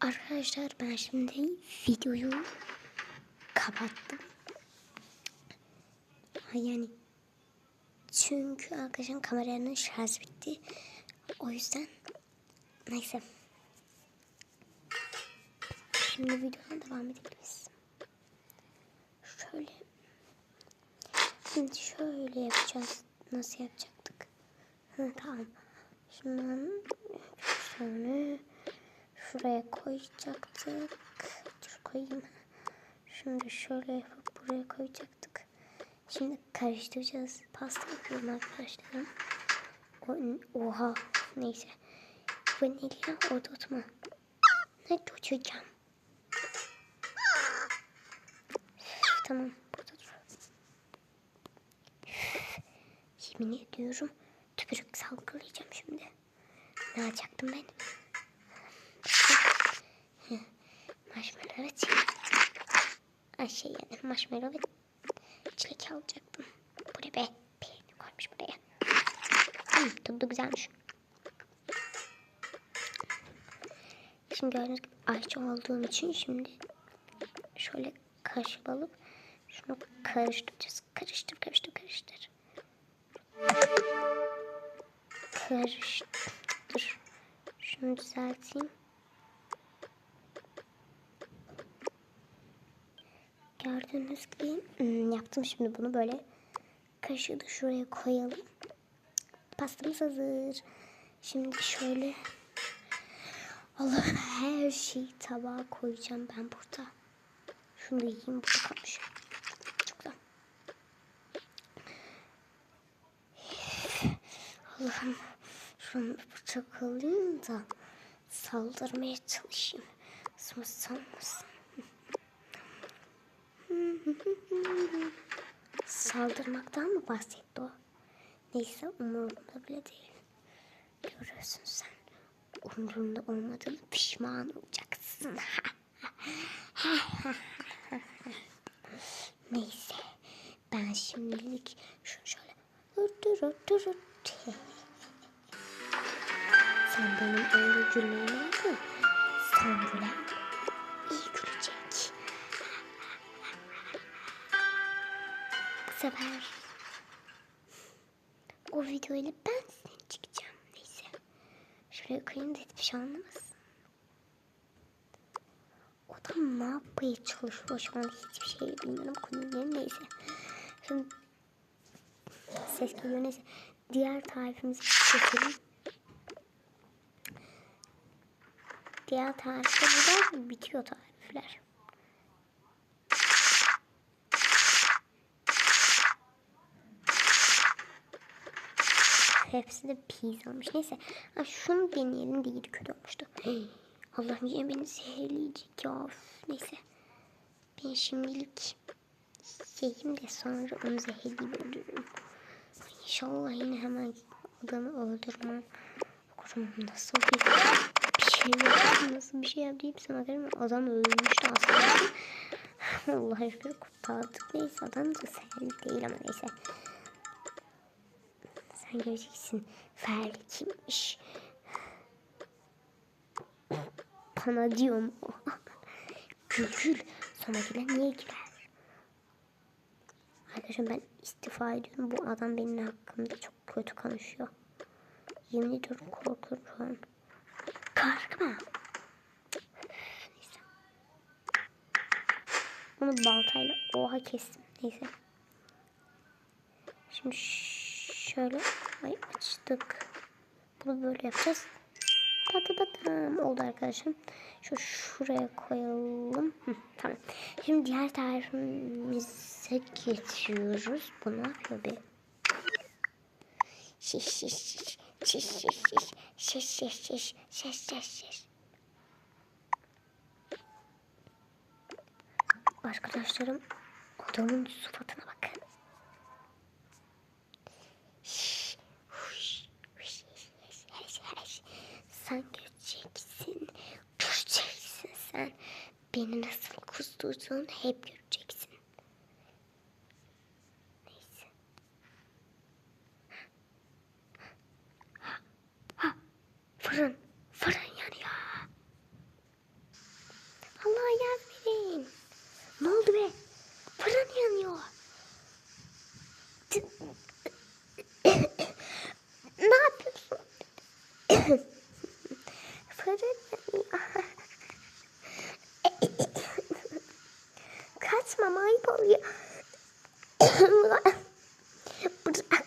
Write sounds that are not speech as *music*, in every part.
Arkadaşlar ben şimdi videoyu kapattım. Yani çünkü arkadaşım kameranın şarj bitti. O yüzden neyse. Şimdi videodan devam edebiliriz. Şöyle. Şimdi şöyle yapacağız. Nasıl yapacaktık? Ha, tamam. Şundan şöyle şuraya koyacaktık. Dur koyayım. Şimdi şöyle yapıp buraya koyacaktık. Şimdi karıştıracağız. Pasta yapıyorum arkadaşlarım. Oha. Neyse. Vanilya oturma. Ne tutacağım? Tamam. Burada dur. Yemin ediyorum. Tüpürük salgılayacağım şimdi. Ne yapacaktım ben? Marshmallow ve çilek. Ay şey yani marshmallow ve çilek alacaktım. Bu ne be? Peynir koymuş buraya. Hmm, tadı güzelmiş. Şimdi gördüğünüz gibi ayçi olduğum için şimdi şöyle kaşık alıp şunu karıştıracağız. Karıştır, karıştır, karıştır. Karıştır. Şunu düzelteyim. Gördüğünüz gibi hmm, yaptım şimdi bunu böyle kaşığı da şuraya koyalım. Pastamız hazır. Şimdi şöyle Allah'ım her şeyi tabağa koyacağım ben burada. Şunu da yiyeyim burada kalmış. Çok güzel. Allah'ım şunu bıçak alayım da saldırmaya çalışayım. Sonra sanmasın. Saldırmaktan mı bahsetti o? Neyse umurumda bile değil. Görüyorsun sen. Umurumda olmadığını pişman olacaksın. *laughs* Neyse. Ben şimdilik şunu şöyle *laughs* Sen benim öyle gülmemi o videoyla ben senin çıkacağım. Neyse. Şuraya koyayım da hiçbir şey anlamasın. O da ne yapmaya çalışıyor şu an hiçbir şey bilmiyorum. Konuyu neyse. Şimdi ses geliyor neyse. Diğer tarifimizi çekelim. Diğer tarifte burada bitiyor tarifler. Hepsi de pizzamış. Neyse. Ha, şunu deneyelim. Diğeri kötü olmuştu. Hey, *gasps* Allah'ım yine beni zehirleyecek ya. Üf, neyse. Ben şimdilik yiyeyim de sonra onu zehirleyip öldürürüm. İnşallah yine hemen adamı öldürmem. Bakalım nasıl bir, bir şey yaptım. Nasıl bir şey yaptım sana görmem. Adam ölmüştü aslında. *laughs* Allah'a şükür kurtardık. Neyse adam da zehirli değil ama neyse. Sen göreceksin. Ferli kimmiş? Bana diyorum o. *laughs* gül gül. Sana gülen niye güler? Arkadaşım ben istifa ediyorum. Bu adam benim hakkımda çok kötü konuşuyor. Yemin ediyorum korkuyorum şu. Korkma. Neyse. Bunu baltayla oha kestim. Neyse. Şimdi şöyle ay açtık. Bunu böyle yapacağız. Ta ta ta tam oldu arkadaşım. Şu şuraya koyalım. Hı, tamam. Şimdi diğer tarifimize geçiyoruz. Bu ne yapıyor be? Şiş şiş şiş. Şiş şiş şiş. Şiş şiş şiş. Şiş şiş şiş. Arkadaşlarım adamın sıfatına bakın. Beni nasıl kusturduğunu hep göreceksin. Neyse. Ha, ha, fırın. Fırın yanıyor. Allah yer verin. Ne oldu be? Fırın yanıyor. *coughs* ne yapıyorsun? *coughs* vanilya vanilya *coughs* gel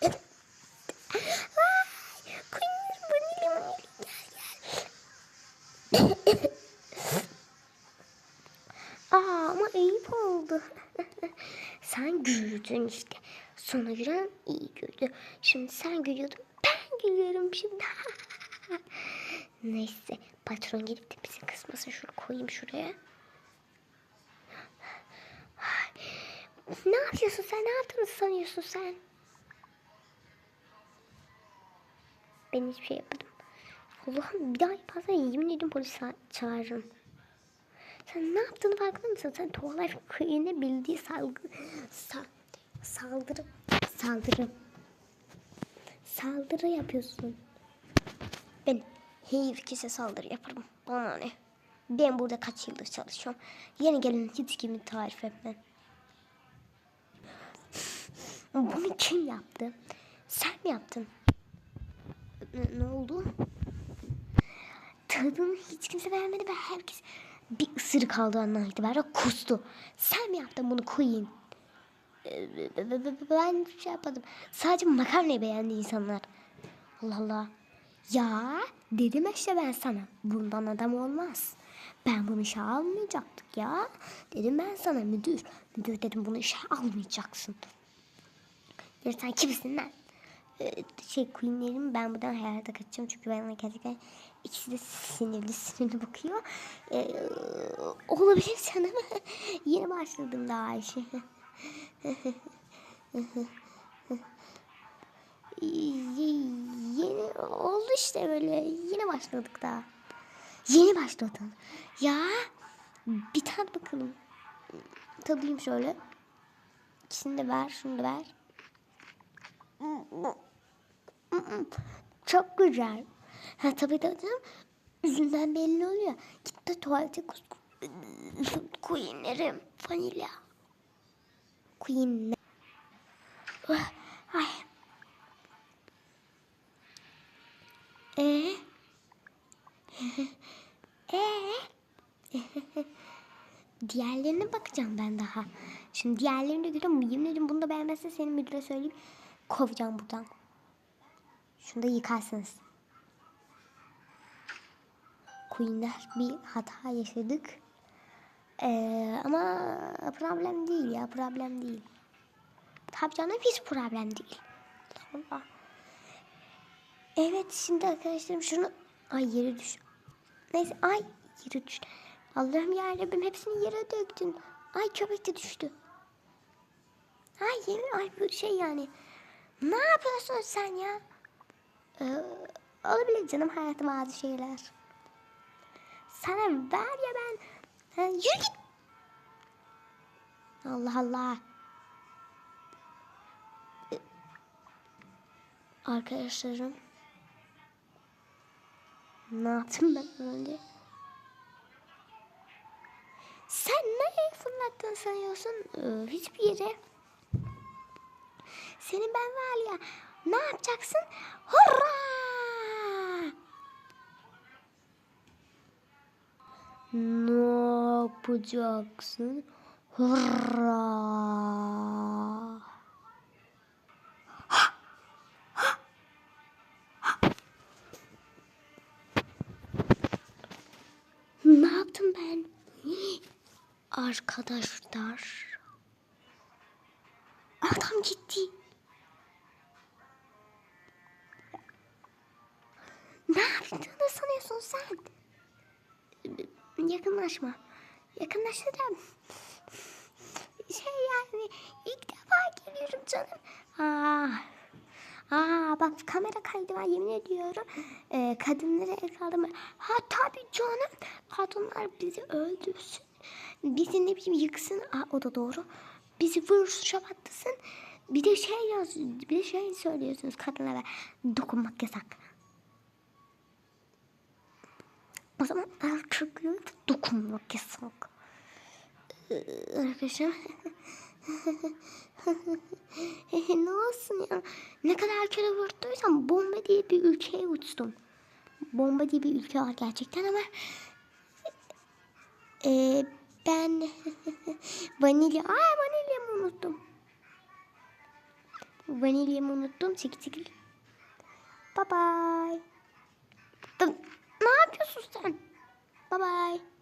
gel. *coughs* Aa ama ayıp oldu. *laughs* sen gülüyordun işte. Sonra gülen iyi güldü. Şimdi sen gülüyordun. Ben gülüyorum şimdi. *laughs* Neyse patron gelip de bizi kısmasın. Şunu koyayım şuraya. Ne yapıyorsun sen? Ne yaptığını sanıyorsun sen? Ben hiçbir şey yapmadım. Allah'ım bir daha yaparsan yemin ederim polis ça- çağırırım. Sen ne yaptığını farkında mısın? Sen Tuğlife Queen'e bildiği salgı, sa, saldırı, saldırı, saldırı yapıyorsun. Ben herkese saldırı yaparım. Bana ne? Ben burada kaç yıldır çalışıyorum. Yeni gelen hiç kimi tarif etmem. Bunu kim yaptı? Sen mi yaptın? Ne, ne oldu? Tadını hiç kimse beğenmedi ve herkes bir ısırık aldığı andan itibaren kustu. Sen mi yaptın bunu Queen? Ee, Ben şey yapmadım. Sadece makarnayı beğendi insanlar. Allah Allah. Ya dedim işte ben sana. Bundan adam olmaz. Ben bunu işe almayacaktık ya. Dedim ben sana müdür. Müdür dedim bunu işe almayacaksın. Ya sen kimsin lan? Ee, şey Queen'lerim ben buradan hayata kaçacağım çünkü ben gerçekten ikisi de sinirli sinirli bakıyor. Ee, olabilir canım. *laughs* Yeni başladım daha işe. *laughs* yeni oldu işte böyle. Yeni başladık daha. Yeni başladın. Ya bir tat bakalım. Tadayım şöyle. İkisini de ver, şunu da ver. Çok güzel. Ha tabii tabii. Yüzünden belli oluyor. Git de tuvalete kus. Queen'lerim. Vanilya. Queen. Ay. Ee? ee? Diğerlerine bakacağım ben daha. Şimdi diğerlerini de görüyorum. Yemin ederim bunu da beğenmezse senin müdüre söyleyeyim. Kovacağım buradan. Şunu da yıkarsınız. Queen'ler bir hata yaşadık. Ee, ama problem değil ya problem değil. Tabii canım hiç problem değil. Allah. Evet şimdi arkadaşlarım şunu... Ay yere düş. Neyse ay yere düş. Allah'ım yarabbim hepsini yere döktün. Ay köpek de düştü. Ay yemin ay bu şey yani. Ne yapıyorsun sen ya? Ee, olabilir canım hayatım bazı şeyler. Sana ver ya ben. Ha, yürü git. Allah Allah. Ee, Arkadaşlarım. Ne yaptım ben önce? Sen nereye fırlattın sanıyorsun? Ee, hiçbir yere. Senin ben var ya ne yapacaksın? Hurra! Ne yapacaksın? Hurra! Ne yaptım ben? Arkadaşlar. Adam gitti. Ne yaptığını sanıyorsun sen? Yakınlaşma. Yakınlaşacağım. Şey yani ilk defa geliyorum canım. Aa, aa bak kamera kaydı var yemin ediyorum. Ee, kadınları el kaldırma. Ha tabii canım. Kadınlar bizi öldürsün. Bizi ne bileyim yıksın. Aa, o da doğru. Bizi vursun şapatlısın. Bir de şey yaz, bir de şey söylüyorsunuz kadınlara. Dokunmak yasak. O zaman erkeklere dokunmak yasak. Ee, Arkadaşlar. *laughs* ne olsun ya. Ne kadar kere vurduysam bomba diye bir ülkeye uçtum. bomba diye bir ülke var gerçekten ama e, ben *laughs* vanilya ay vanilyamı unuttum. Vanilyamı unuttum. Çekil çekil. Bye bye. Yapıyorsun sen? Bye bye.